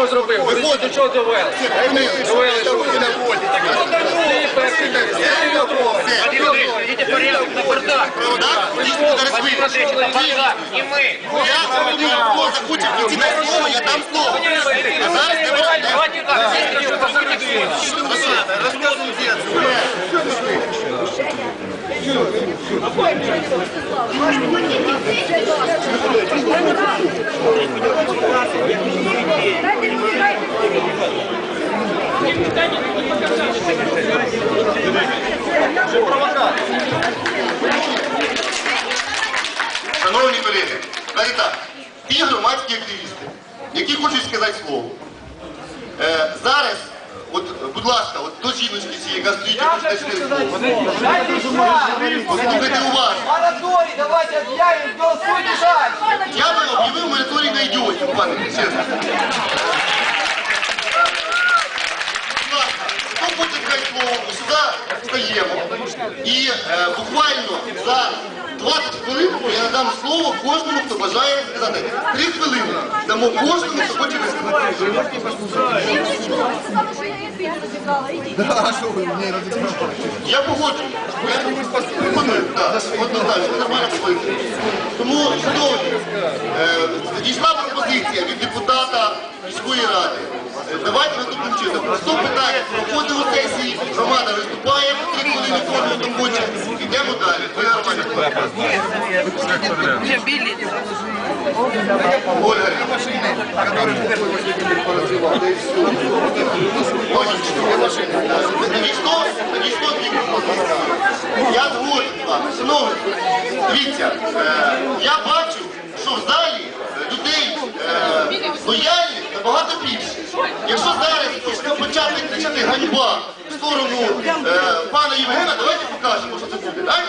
що зробив? Ви до чого довели? Довели, що ви Ти перший. Владимир Андреевич, идите порядок на бардак. Владимир Андреевич, это бардак, не мы. Я хто захоче прийти на слово, я дам слово. А зараз давайте. Давайте так, сидите, по сути, розказуйте. Шановні ті громадські активісти, які хочуть сказати слово. Е, зараз, от, будь ласка, от до жіночки цієї, яка стоїть, і хочу сказати слово. Послухайте уважно. Мораторій, давайте об'явимо, голосуйте дальше. Я би об'явив мораторій на ідіотів, пане, чесно. Будь ласка, хто хоче сказати слово, сюди встаємо. І е, буквально за 20 хвилин я надам слово кожному, хто бажає сказати. Три хвилини дамо кожному, хто хоче висказати. Я погоджуюсь. Я виконую, так, однозначно, нормально погоджуюсь. Тому, шановні, е, надійшла пропозиція від депутата міської ради. Е, Давайте наступним чином. Просто питання проходимо сесії, громада виступає, кожен хто хоче. Йдемо далі. Нормально. Ольга. Я згоден. Шановні, дивіться, е, я бачу, що в залі е, людей е, лояльних набагато більше. Якщо зараз почати кричати ганьба сторону е, пана Євгена, давайте покажемо, що це буде. Так?